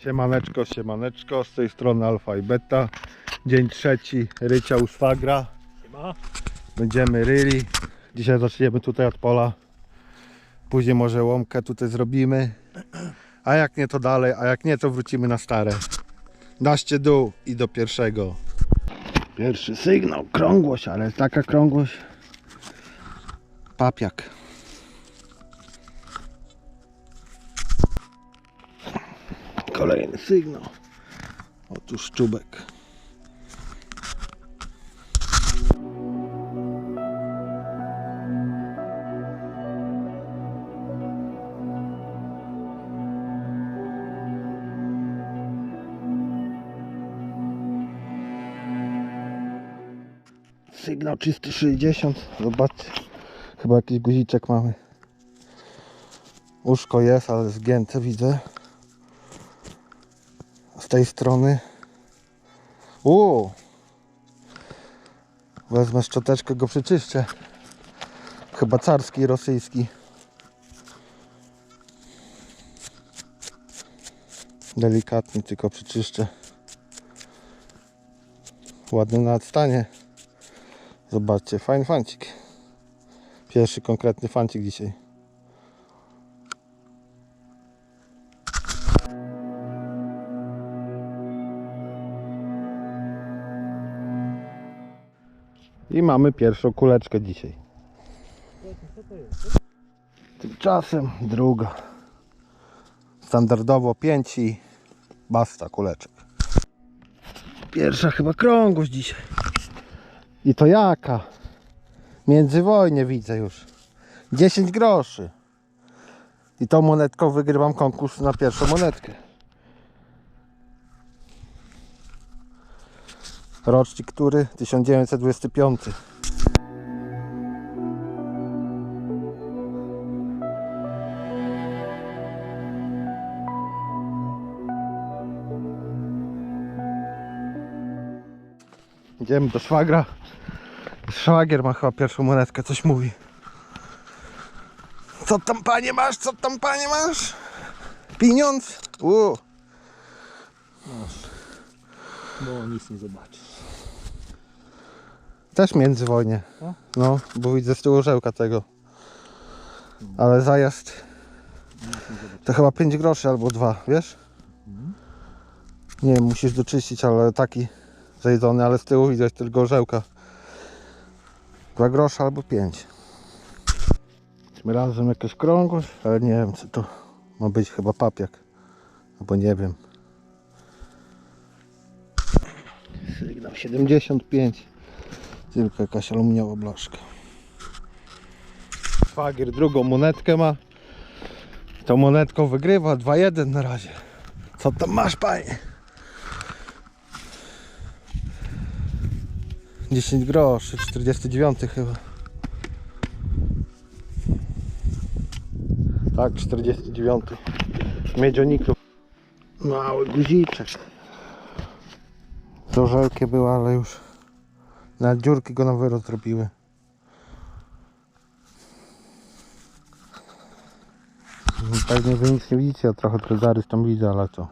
Siemaneczko, siemaneczko, z tej strony Alfa i Beta. Dzień trzeci, rycia u szwagra. Będziemy ryli. Dzisiaj zaczniemy tutaj od pola. Później może łąkę tutaj zrobimy. A jak nie to dalej, a jak nie to wrócimy na stare. Daście dół i do pierwszego. Pierwszy sygnał, krągłość, ale taka krągłość. Papiak. Kolejny sygnał. Otóż czubek. Sygnał 360. Zobaczcie. Chyba jakiś guziczek mamy. Uszko jest, ale zgięte widzę tej strony. Uuu. Wezmę szczoteczkę, go przeczyszczę. Chyba carski, rosyjski. Delikatnie tylko przeczyszczę. Ładny na odstanie. Zobaczcie, fajny fancik. Pierwszy konkretny fancik dzisiaj. I mamy pierwszą kuleczkę dzisiaj. Tymczasem druga. Standardowo 5 i basta kuleczek. Pierwsza chyba krągłość dzisiaj. I to jaka? Międzywojnie widzę już. 10 groszy. I tą monetką wygrywam konkurs na pierwszą monetkę. Rocznik który? 1925. Idziemy do szwagra. Szwagier ma chyba pierwszą monetkę, coś mówi. Co tam panie masz? Co tam panie masz? Pieniądz? U. Bo nic nie zobaczysz. Też międzywojnie. No. No, bo widzę z tyłu żełka tego. Ale zajazd to chyba 5 groszy albo 2, wiesz? Nie wiem, musisz doczyścić, ale taki zajedzony, ale z tyłu widać tylko żełka. 2 grosze albo 5. Tym razem jakaś krągłość, ale nie wiem co to ma być, chyba papiak. Albo nie wiem. 75. Tylko jakaś aluminiowa blaszka. Szwagier drugą monetkę ma. Tą monetką wygrywa 2-1 na razie. Co tam masz panie? 10 groszy, 49 chyba. Tak, 49. Miedzioników. Mały guziczek. To żelkie było, ale już na dziurki go na wyrost zrobiły. Pewnie wy nic nie widzicie, ja trochę ten zarys tam widzę, ale to.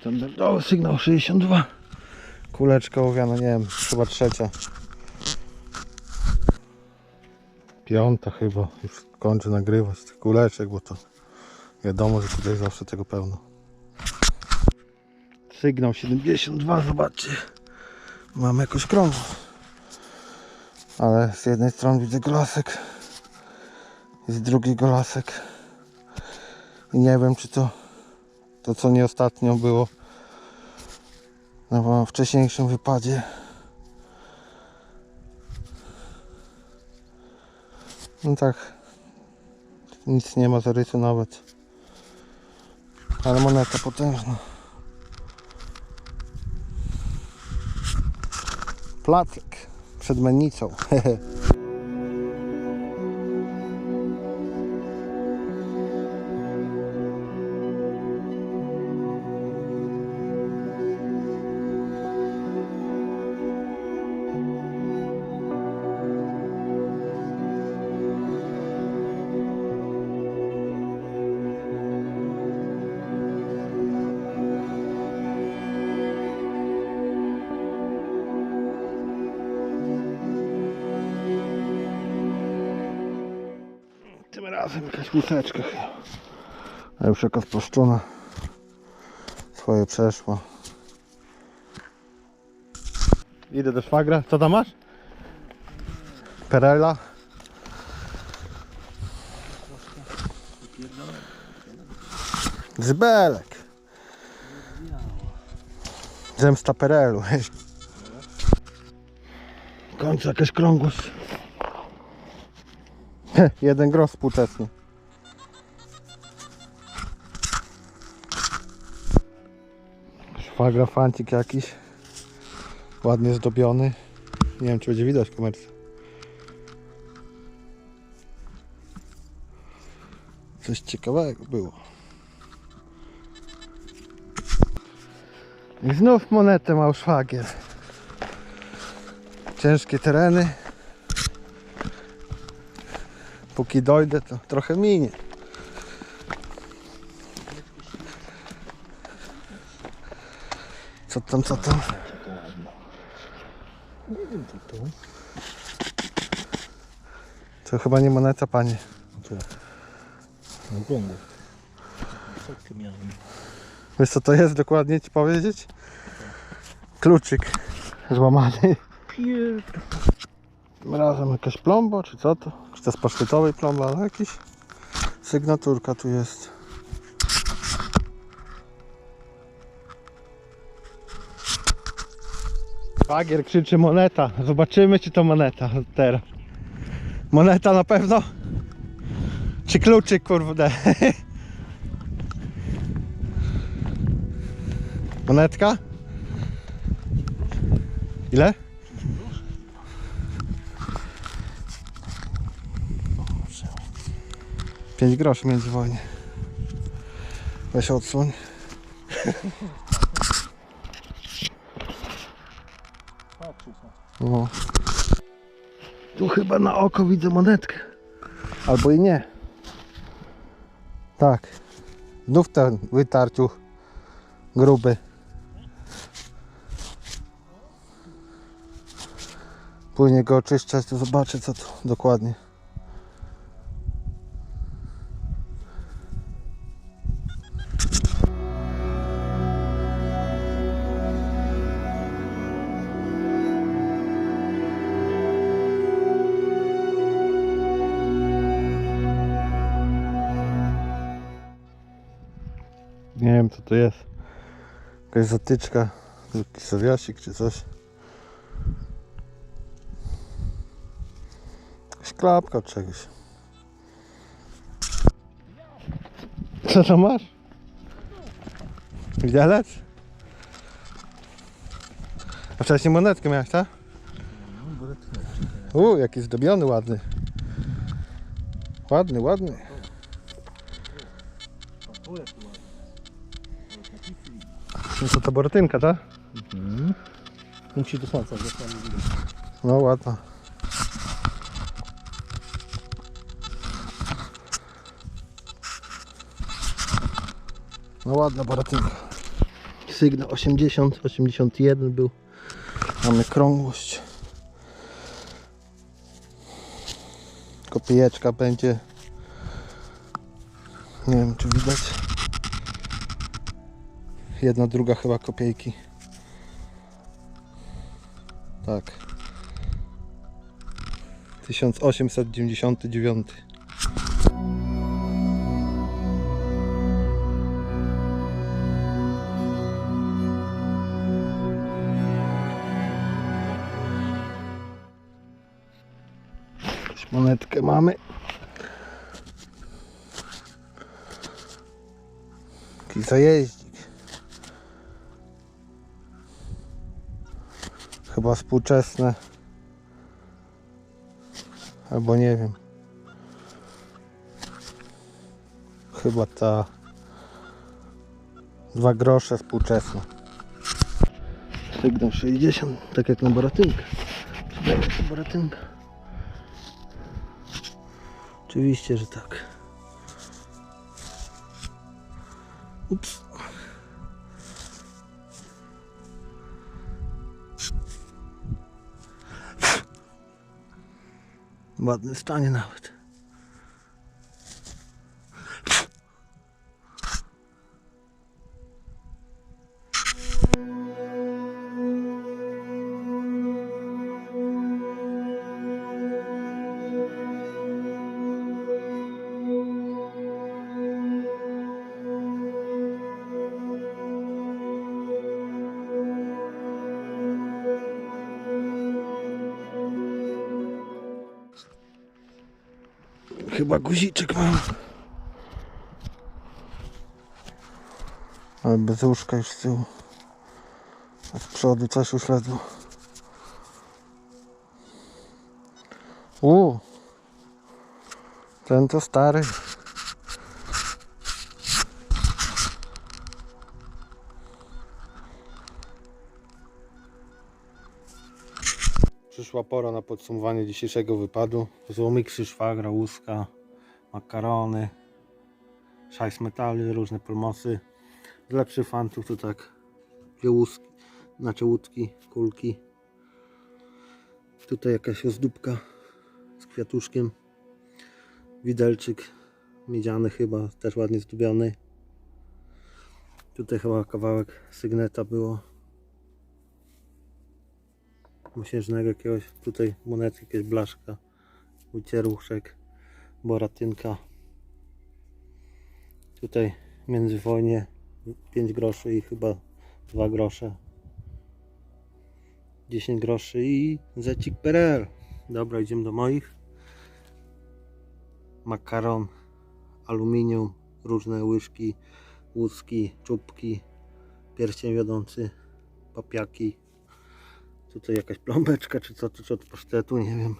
Standardowy sygnał 62. Kuleczka owiana, nie wiem, chyba trzecia. Piąta chyba, już kończę nagrywać tych kuleczek, bo to wiadomo, że tutaj zawsze tego pełno. Sygnał 72, zobaczcie. Mamy jakoś krągło. Ale z jednej strony widzę golasek. Z drugiej golasek. I nie wiem czy to to co nie ostatnio było na wcześniejszym wypadzie. No tak. Nic nie ma zarysu nawet. Ale moneta potężna. Placek przed mennicą. Tym razem jakaś łódeczka chyba. A już jaka sproszczona. Swoje przeszło. Idę do szwagra. Co tam masz? Perela. Zbelek. Zemsta Perelu. W końcu jakaś krągłość. Jeden gros współczesny. Szwagra fancik jakiś. Ładnie zdobiony. Nie wiem czy będzie widać w kamerce. Coś ciekawego było. I znów monetę mał szwagier. Ciężkie tereny. Póki dojdę, to trochę minie. Co tam, co tam? Nie wiem co to. To chyba nie moneta, panie. No. Setkę miałem. Wiesz co to jest dokładnie ci powiedzieć? Kluczyk złamany. Pier... Tym razem jakaś plomba, czy co to? Czy to z pasztetowej plomba, ale jakiś sygnaturka tu jest. Bagier krzyczy moneta. Zobaczymy czy to moneta teraz. Moneta na pewno? Czy kluczyk kurde? Monetka? Ile? 5 groszy między wojnie. Weź odsłoń. No. Tu chyba na oko widzę monetkę. Albo i nie. Tak. Znów ten wytarciu gruby. Płynie go oczyszczać, to zobaczę co to dokładnie. Nie wiem co to jest. Jakaś zatyczka, jakiś zawiasik czy coś. Jakaś klapka czegoś. Co tam masz? Widelec? A wcześniej monetkę miałeś, tak? To U, jaki zdobiony, ładny. Ładny, ładny. No co to borotynka, tak? Mhm. Musi do słońca, widać. No ładna. No ładna baratynka. Sygnał 80, 81 był. Mamy krągłość. Kopijeczka będzie. Nie wiem czy widać. Jedna, druga chyba kopiejki. Tak. 1899. Jakąś monetkę mamy. Jakiś zajeździk. Chyba współczesne. Albo nie wiem. Chyba ta dwa grosze współczesne. Sygnał 60, tak jak na baratynkę. Baratynka? Oczywiście, że tak. Ups. W ładnym stanie nawet. Chyba guziczek mam. Ale bez łóżka już z tyłu. A z przodu coś uśledło. U, ten to stary. Przyszła pora na podsumowanie dzisiejszego wypadu. Złomiksy, szwagra, łuska, makarony, szajs metali, różne polmosy. Z lepszych fantów to tak łuski, znaczy łódki, kulki. Tutaj jakaś ozdóbka z kwiatuszkiem. Widelczyk miedziany chyba, też ładnie zdobiony. Tutaj chyba kawałek sygneta było. Musiężnego jakiegoś, tutaj monety, jakieś blaszka, wycieruszek, boratynka. Tutaj międzywojnie 5 groszy i chyba 2 grosze. 10 groszy i zecik PRL. Dobra, idziemy do moich. Makaron, aluminium, różne łyżki, łuski, czubki, pierścień wiodący, papiaki. Tutaj jakaś plombeczka czy co, czy od pasztetu, nie wiem.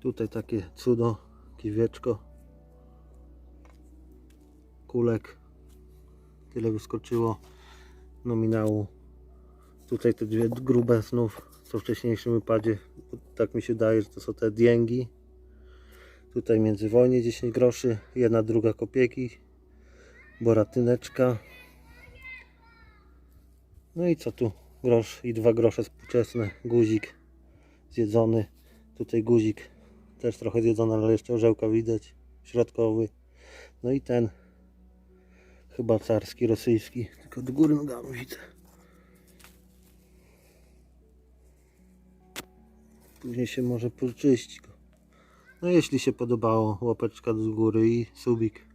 Tutaj takie cudo, kiwieczko, kulek. Tyle wyskoczyło nominału. Tutaj te dwie grube znów, co w wcześniejszym wypadzie. Tak mi się daje, że to są te dięgi. Tutaj międzywojnie 10 groszy, jedna druga kopieki, boratyneczka. No i co tu? Grosz i dwa grosze współczesne, guzik zjedzony. Tutaj guzik też trochę zjedzony, ale jeszcze orzełka widać, środkowy. No i ten chyba carski, rosyjski, tylko do góry nogami widzę. Później się może poczyścić go. No jeśli się podobało, łapeczka do góry i subik.